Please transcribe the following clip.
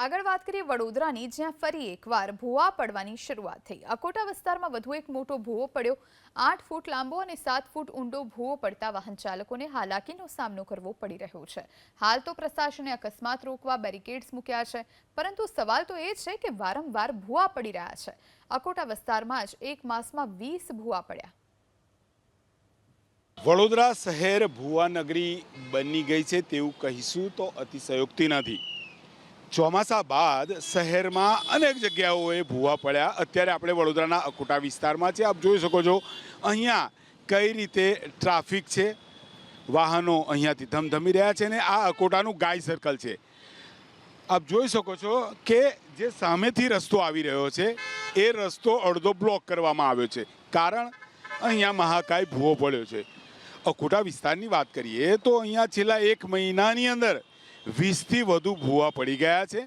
આગળ વાત કરીએ વડોદરાની, જ્યાં ફરી એકવાર ભૂવા પડવાની શરૂઆત થઈ. અકોટા વિસ્તારમાં વધુ એક મોટો ભૂવો પડ્યો. આઠ ફૂટ લાંબો અને સાત ફૂટ ઊંડો ભૂવો પડતા વાહન ચાલકોને હાલાકીનો સામનો કરવો પડી રહ્યો છે. હાલ તો પ્રશાસને અકસ્માત રોકવા બેરિકેડ્સ મૂક્યા છે. પરંતુ સવાલ તો એ છે કે વારંવાર ભૂવા પડી રહ્યા છે. અકોટા વિસ્તારમાં જ એક માસમાં વીસ ભૂવા પડ્યા. વડોદરા શહેર ભુવાનગરી બની ગઈ છે તેવું કહીશું તો અતિશયોક્તિ નથી. ચોમાસા બાદ શહેરમાં અનેક જગ્યાઓએ ભૂવા પડ્યા. અત્યારે આપણે વડોદરાના અકોટા વિસ્તારમાં છે આપ જોઈ શકો છો, અહીંયા કઈ રીતે ટ્રાફિક છે? વાહનો અહીંયાથી ધમધમી રહ્યા છે ને આ અકોટાનું ગાય સર્કલ છે. આપ જોઈ શકો છો કે જે સામેથી રસ્તો આવી રહ્યો છે, એ રસ્તો અડધો બ્લોક કરવામાં આવ્યો છે. કારણ અહીંયા મહાકાય ભૂવો પડ્યો છે. અકોટા વિસ્તારની વાત કરીએ તો અહીંયા છેલ્લા એક મહિનાની અંદર વીસથી વધુ ભૂવા પડી ગયા છે.